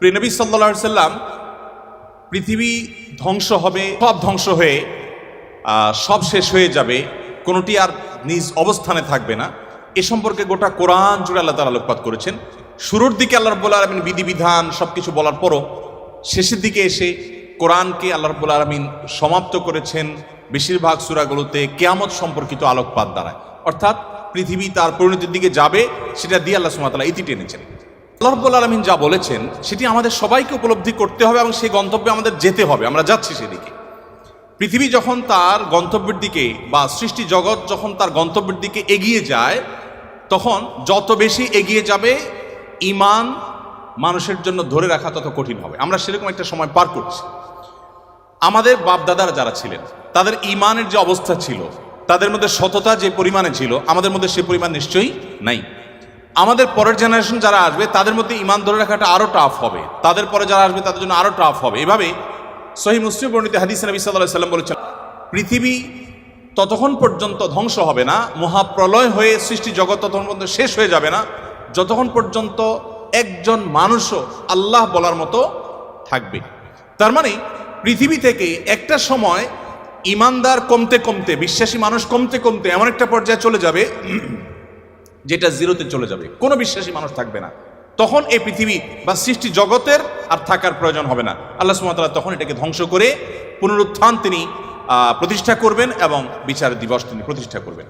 প্রিনবী সাল্লা সাল্লাম পৃথিবী ধ্বংস হবে, সব ধ্বংস হয়ে সব শেষ হয়ে যাবে, কোনোটি আর নিজ অবস্থানে থাকবে না। এ সম্পর্কে গোটা কোরআন জুড়ে আল্লাহ তালা আলোকপাত করেছেন। শুরুর দিকে আল্লাহ রব্বুল আলমিন বিধিবিধান সব কিছু বলার পরও শেষের দিকে এসে কোরআনকে আল্লাহ রব্বুল আলমিন সমাপ্ত করেছেন। বেশিরভাগ সুরাগুলোতে কেয়ামত সম্পর্কিত আলোকপাত দ্বারা। অর্থাৎ পৃথিবী তার পরিণতির দিকে যাবে, সেটা দিয়ে আল্লাহ সুমাতালা ইতি টেনেছেন। রব্বুল আলমিন যা বলেছেন, সেটি আমাদের সবাইকে উপলব্ধি করতে হবে এবং সেই গন্তব্যে আমাদের যেতে হবে। আমরা যাচ্ছি সেদিকে। পৃথিবী যখন তার গন্তব্যের দিকে বা সৃষ্টি জগৎ যখন তার গন্তব্যের দিকে এগিয়ে যায়, তখন যত বেশি এগিয়ে যাবে ইমান মানুষের জন্য ধরে রাখা তত কঠিন হবে। আমরা সেরকম একটা সময় পার করছি। আমাদের বাপদাদারা যারা ছিলেন, তাদের ইমানের যে অবস্থা ছিল, তাদের মধ্যে সততা যে পরিমাণে ছিল, আমাদের মধ্যে সে পরিমাণ নিশ্চয়ই নাই। আমাদের পরের জেনারেশন যারা আসবে, তাদের মধ্যে ইমান ধরে রাখাটা আরও টাফ হবে। তাদের পরে যারা আসবে, তাদের জন্য আরও টাফ হবে। এভাবে সহি মুসলিম বর্ণিত হাদিস নবী সাল্লাহ সাল্লাম বলেছেন, পৃথিবী ততক্ষণ পর্যন্ত ধ্বংস হবে না, মহাপ্রলয় হয়ে সৃষ্টি জগৎ ততক্ষণ পর্যন্ত শেষ হয়ে যাবে না, যতক্ষণ পর্যন্ত একজন মানুষও আল্লাহ বলার মতো থাকবে তার মানে পৃথিবী থেকে একটা সময় ইমানদার কমতে কমতে, বিশ্বাসী মানুষ কমতে কমতে এমন একটা পর্যায়ে চলে যাবে যেটা জিরোতে চলে যাবে। কোনো বিশ্বাসী মানুষ থাকবে না। তখন এই পৃথিবী বা সৃষ্টি জগতের আর থাকার প্রয়োজন হবে না। আল্লাহ সুমতাল্লাহ তখন এটাকে ধ্বংস করে পুনরুত্থান তিনি প্রতিষ্ঠা করবেন এবং বিচার দিবস তিনি প্রতিষ্ঠা করবেন।